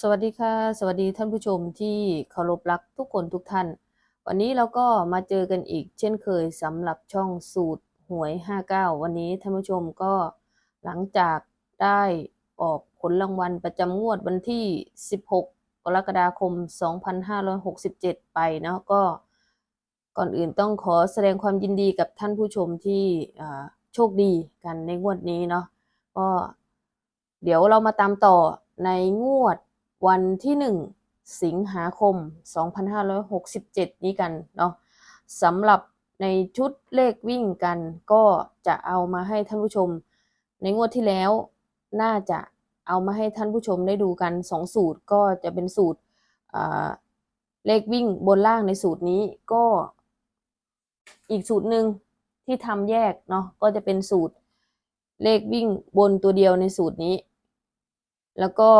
สวัสดีค่ะ สวัสดีท่านผู้ชมที่เคารพรักทุกคนทุกท่าน วันนี้เราก็มาเจอกันอีกเช่นเคยสำหรับช่องสูตรหวย 59 วันนี้ท่านผู้ชมก็หลังจากได้ออกผลรางวัลประจำงวดวันที่ 16 กรกฎาคม 2567 ไปเนาะก็ก่อนอื่นต้องขอแสดงความยินดีกับท่านผู้ชมที่โชคดีกันในงวดนี้เนาะก็เดี๋ยวเรามาตามต่อในงวด วันที่หนึ่งสิงหาคม 2567 นี้กันเนาะสำหรับในชุดเลขวิ่งกันก็จะเอามาให้ท่านผู้ชม ในงวดที่แล้วน่าจะเอามาให้ท่านผู้ชมได้ดูกันสองสูตรก็จะเป็นสูตรเลขวิ่งบนล่างในสูตรนี้ก็อีกสูตรหนึ่งที่ทำแยกเนาะก็จะเป็นสูตรเลขวิ่งบนตัวเดียวในสูตรนี้ แล้วก็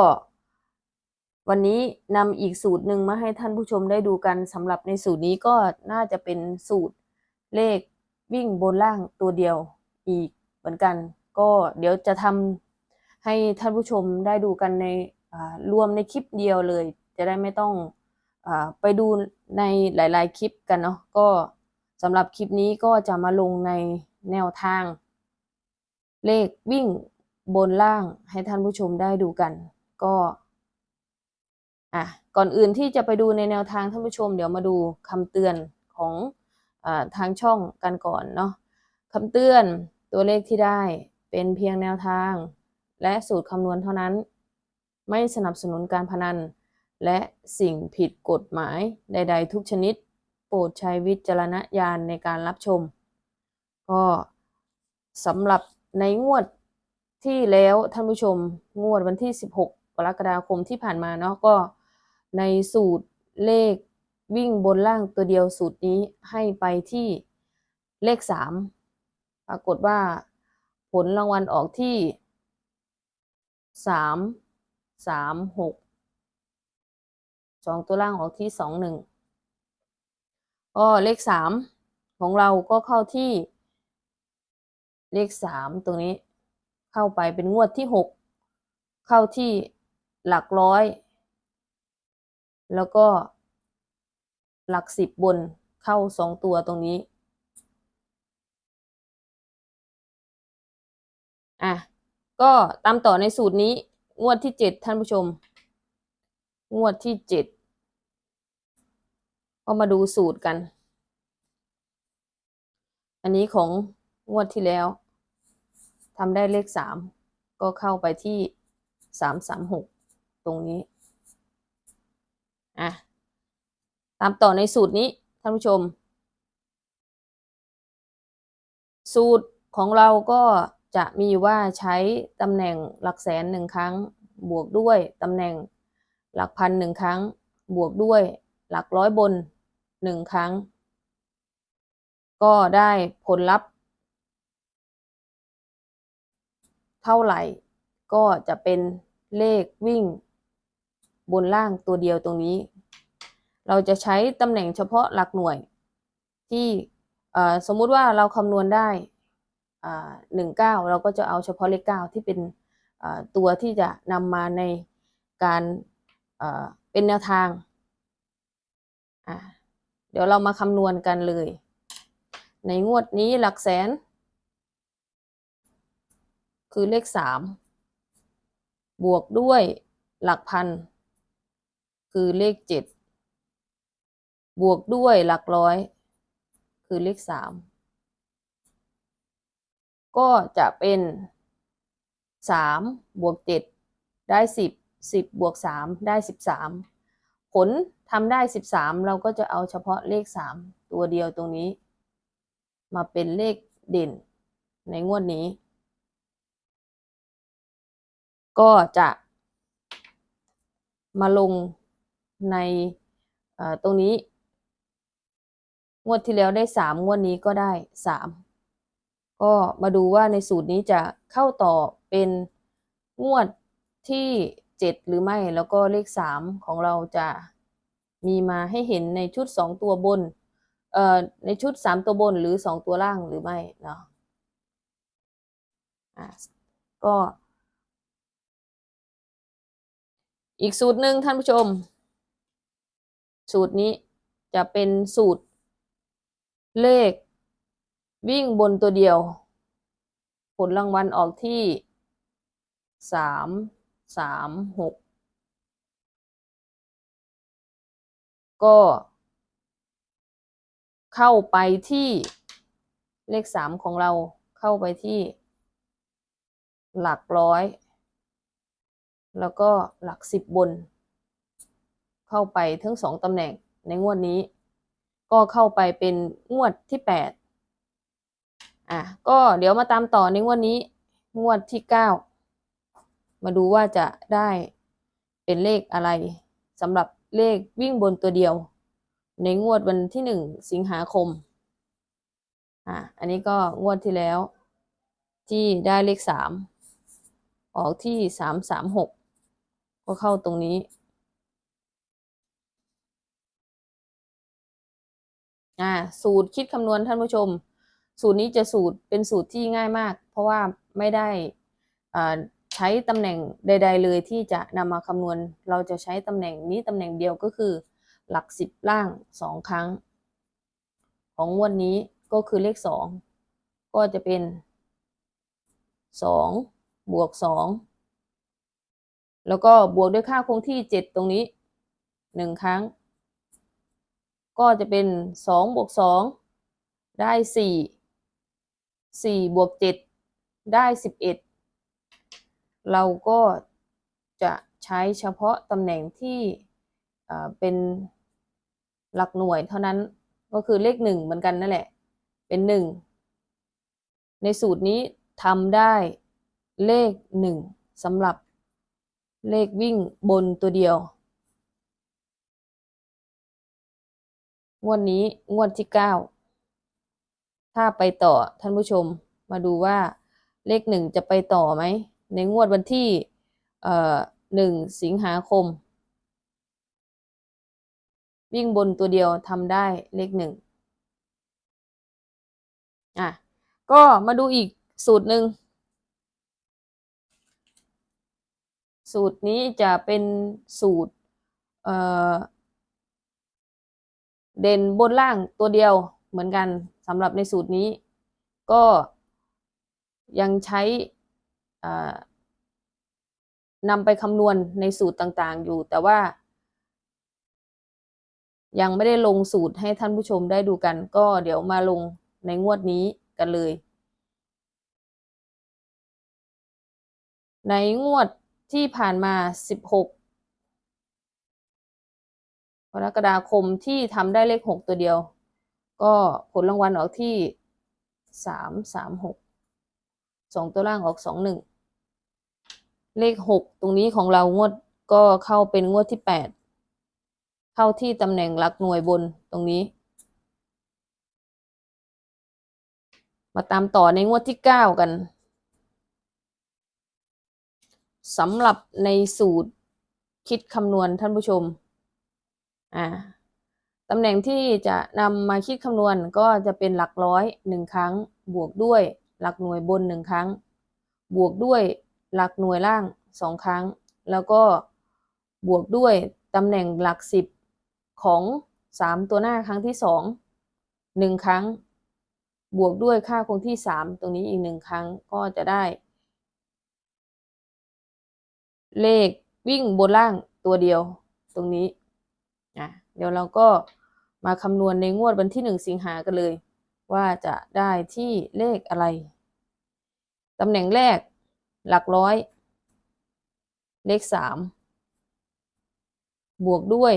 วันนี้นำอีกสูตรหนึ่งมาให้ท่านผู้ชมได้ดูกันสำหรับในสูตรนี้ก็น่าจะเป็นสูตรเลขวิ่งบนล่างตัวเดียวอีกเหมือนกัน ก็เดี๋ยวจะทำให้ท่านผู้ชมได้ดูกันในรวมในคลิปเดียวเลย จะได้ไม่ต้องอไปดูในหลาย ๆ คลิปกันเนาะก็สำหรับคลิปนี้ก็จะมาลงในแนวทาง เลขวิ่งบนล่างให้ท่านผู้ชมได้ดูกัน ก็ อะก่อนอื่นที่จะไปดูในแนวทางท่านผู้ชม เดี๋ยวมาดูคำเตือนของอทางช่องกันก่อนเนาะคำเตือนตัวเลขที่ได้เป็นเพียงแนวทาง และสูตรคำนวณเท่านั้น ไม่สนับสนุนการพนัน และสิ่งผิดกฎหมายใด ๆ ทุกชนิด โปรดใช้วิจารณญาณในการรับชม ก็สำหรับในงวดที่แล้วท่านผู้ชมงวดวันที่ 16 กรกฎาคมที่ผ่านมาเนาะก็ ในสูตรเลขวิ่งบนล่างตัวเดียวสูตรนี้ให้ไปที่เลข 3 ปรากฏว่า ผลรางวัลออกที่ 3 3 6สองตัวล่างออกที่สองหนึ่งก็เลขสามของเราก็เข้าที่เลขสามตรงนี้เข้าไปเป็นงวดที่หกเข้าที่หลักร้อย แล้วก็ หลักสิบบนเข้าสองตัวตรงนี้ อะ ก็ตามต่อในสูตรนี้ งวดที่เจ็ดท่านผู้ชม งวดที่เจ็ดก็มาดูสูตรกัน อันนี้ของงวดที่แล้วทำได้เลขสามก็เข้าไปที่สามสามหกตรงนี้ อะตามต่อในสูตรนี้ท่านผู้ชม สูตรของเราก็จะมีอยู่ว่าใช้ตำแหน่งหลักแสนหนึ่งครั้ง บวกด้วยตำแหน่งหลักพันหนึ่งครั้ง บวกด้วยหลักร้อยบนหนึ่งครั้ง ก็ได้ผลลัพธ์ เท่าไหร่ก็จะเป็นเลขวิ่งบนล่างตัวเดียวตรงนี้ เราจะใช้ตำแหน่งเฉพาะหลักหน่วย ที่สมมุติว่าเราคำนวณได้หนึ่งเก้าเราก็จะเอาเฉพาะเลขเก้าที่เป็นตัวที่จะนำมาในการเป็นแนวทาง เดี๋ยวเรามาคำนวณกันเลย ในงวดนี้หลักแสน คือเลขสามบวกด้วยหลักพัน คือเลขเจ็ด บวกด้วยหลักร้อย คือเลขสามก็จะเป็นสามบวกเจ็ดได้สิบสิบบวกสามได้สิบสามผลทำได้สิบสามเราก็จะเอาเฉพาะเลขสามตัวเดียวตรงนี้ มาเป็นเลขเด่นในงวดนี้ ก็จะมาลงในตรงนี้ งวดที่แล้วได้สามงวดนี้ก็ได้สามก็มาดูว่าในสูตรนี้จะเข้าต่อเป็นงวดที่เจ็ดหรือไม่แล้วก็เลขสามของเราจะมีมาให้เห็นในชุดสองตัวบนเอ่อในชุดสามตัวบนหรือสองตัวล่างหรือไม่เนาะอะก็อีกสูตรหนึ่งท่านผู้ชม สูตรนี้จะเป็นสูตร เลข วิ่งบนตัวเดียว ผลรางวัลออกที่สามสามหกก็ เข้าไปที่เลขสามของเราเข้าไปที่ หลักร้อย แล้วก็หลักสิบบน เข้าไปทั้งสองตำแหน่งในงวดนี้ ก็เข้าไปเป็นงวดที่แปดอะก็เดี๋ยวมาตามต่อในงวดนี้ งวดที่เก้ามาดูว่าจะได้เป็นเลขอะไรสำหรับเลขวิ่งบนตัวเดียว ในงวดวันที่หนึ่งสิงหาคมอะอันนี้ก็งวดที่แล้ว ที่ได้เลขสามออกที่สามสามหกก็เข้าตรงนี้ อ่าสูตรคิดคำนวณท่านผู้ชม สูตรนี้จะสูตรเป็นสูตรที่ง่ายมาก เพราะว่าไม่ได้อ่าใช้ตำแหน่งใด ๆ เลยที่จะนำมาคำนวณ เราจะใช้ตำแหน่งนี้ตำแหน่งเดียวก็คือ หลักสิบล่างสองครั้ง ของงวันนี้ก็คือเลขสองก็จะเป็นสองบวกสองแล้วก็บวกด้วยค่าคงที่เจ็ดตรงนี้หนึ่งครั้ง ก็จะเป็นสองบวกสองได้สี่สี่บวกเจ็ดได้สิบเอ็ดเราก็จะใช้เฉพาะตำแหน่งที่เป็นหลักหน่วยเท่านั้นก็คือเลขหนึ่งเหมือนกันนั่นแหละ เป็นหนึ่งในสูตรนี้ทำได้เลขหนึ่งสำหรับเลขวิ่งบนตัวเดียว งวดนี้งวดที่เก้าถ้าไปต่อท่านผู้ชมมาดูว่าเลขหนึ่งจะไปต่อไหม ในงวดวันที่หนึ่งสิงหาคม วิ่งบนตัวเดียวทำได้เลขหนึ่งอะก็มาดูอีกสูตรหนึ่ง สูตรนี้จะเป็นสูตรเเด่นบนล่างตัวเดียวเหมือนกันสำหรับในสูตรนี้ ก็ยังใช้นำไปคำนวณในสูตรต่างๆ อยู่ แต่ว่า ยังไม่ได้ลงสูตรให้ท่านผู้ชมได้ดูกัน ก็เดี๋ยวมาลงในงวดนี้กันเลย ในงวดที่ผ่านมา 16 กรกฎาคมที่ทำได้เลข6ตัวเดียว ก็ผลรางวัลออกที่3 3 6 2ตัวล่างออก2 1เลข6ตรงนี้ของเรางวดก็เข้าเป็นงวดที่8เข้าที่ตำแหน่งหลักหน่วยบนตรงนี้ มาตามต่อในงวดที่เก้ากันสำหรับในสูตรคิดคำนวณท่านผู้ชม อ่าตำแหน่งที่จะนำมาคิดคำนวณก็จะเป็นหลักร้อยหนึ่งครั้ง บวกด้วยหลักหน่วยบนหนึ่งครั้ง บวกด้วยหลักหน่วยล่างสองครั้ง แล้วก็บวกด้วยตำแหน่งหลักสิบของสามตัวหน้าครั้งที่สองหนึ่งครั้ง บวกด้วยค่าคงที่สามตรงนี้อีกหนึ่งครั้งก็จะได้ เลขวิ่งบนล่างตัวเดียวตรงนี้ นะเดี๋ยวเราก็มาคำนวณในงวดวันที่หนึ่งสิงหากันเลย ว่าจะได้ที่เลขอะไรตำแหน่งแรกหลักร้อย เลขสามบวกด้วย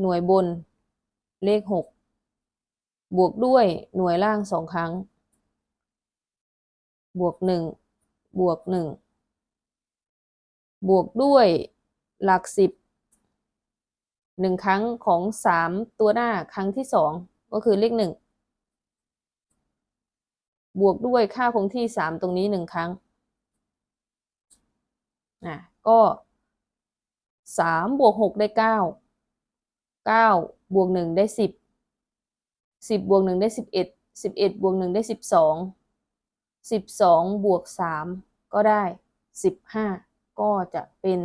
หน่วยบนเลขหกบวกด้วยหน่วยล่างสองครั้ง บวกหนึ่งบวกหนึ่งบวกด้วยหลักสิบ หนึ่งครั้งของสามตัวหน้าครั้งที่สองก็คือเลขหนึ่งบวกด้วยค่าคงที่สามตรงนี้หนึ่งครั้งอะก็สามบวกหกได้เก้าเก้าบวกหนึ่งได้สิบสิบบวกหนึ่งได้สิบเอ็ดสิบเอ็ดบวกหนึ่งได้สิบสองสิบสองบวกสามก็ได้สิบห้าก็จะเป็น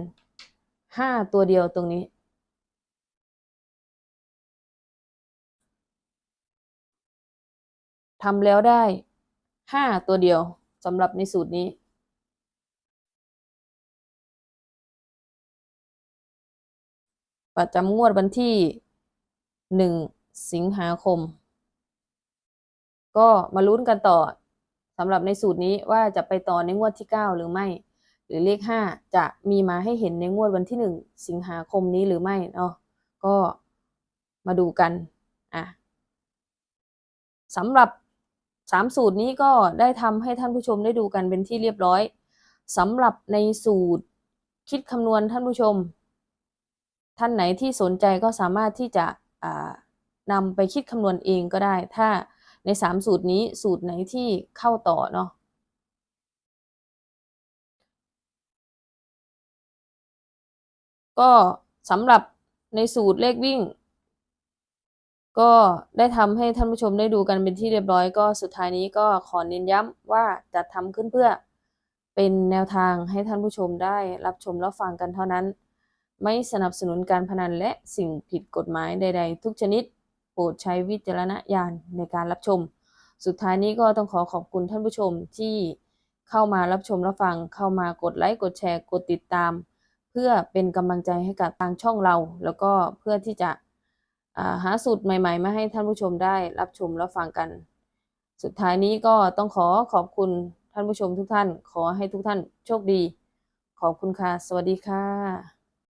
ห้าตัวเดียวตรงนี้ ทำแล้วได้ห้าตัวเดียวสำหรับในสูตรนี้ ประจำงวดวันที่หนึ่งสิงหาคม ก็มาลุ้นกันต่อสำหรับในสูตรนี้ว่าจะไปต่อในงวดที่เก้าหรือไม่ หรือเลขห้าจะมีมาให้เห็นในงวดวันที่หนึ่งสิงหาคมนี้หรือไม่เนาะก็มาดูกันอะสำหรับ สามสูตรนี้ก็ได้ทำให้ท่านผู้ชมได้ดูกันเป็นที่เรียบร้อยสำหรับในสูตรคิดคำนวณท่านผู้ชม ท่านไหนที่สนใจก็สามารถที่จะนำไปคิดคำนวณเองก็ได้ ถ้าในสามสูตรนี้สูตรไหนที่เข้าต่อเนาะก็สำหรับในสูตรเลขวิ่ง ก็ได้ทำให้ท่านผู้ชมได้ดูกันเป็นที่เรียบร้อยก็สุดท้ายนี้ก็ขอเน้นย้ำว่าจะทำขึ้นเพื่อ เป็นแนวทางให้ท่านผู้ชมได้รับชมรับฟังกันเท่านั้น ไม่สนับสนุนการพนันและสิ่งผิดกฎหมายใด ๆ ทุกชนิด โปรดใช้วิจารณญาณในการรับชม สุดท้ายนี้ก็ต้องขอขอบคุณท่านผู้ชมที่เข้ามารับชมรับฟังเข้ามากดไลค์กดแชร์กดติดตาม เพื่อเป็นกำลังใจให้กับทางช่องเรา แล้วก็เพื่อที่จะ หาสูตรใหม่ ๆ มาให้ท่านผู้ชมได้รับชมรับฟังกัน สุดท้ายนี้ก็ต้องขอขอบคุณท่านผู้ชมทุกท่าน ขอให้ทุกท่านโชคดี ขอบคุณค่ะ สวัสดีค่ะ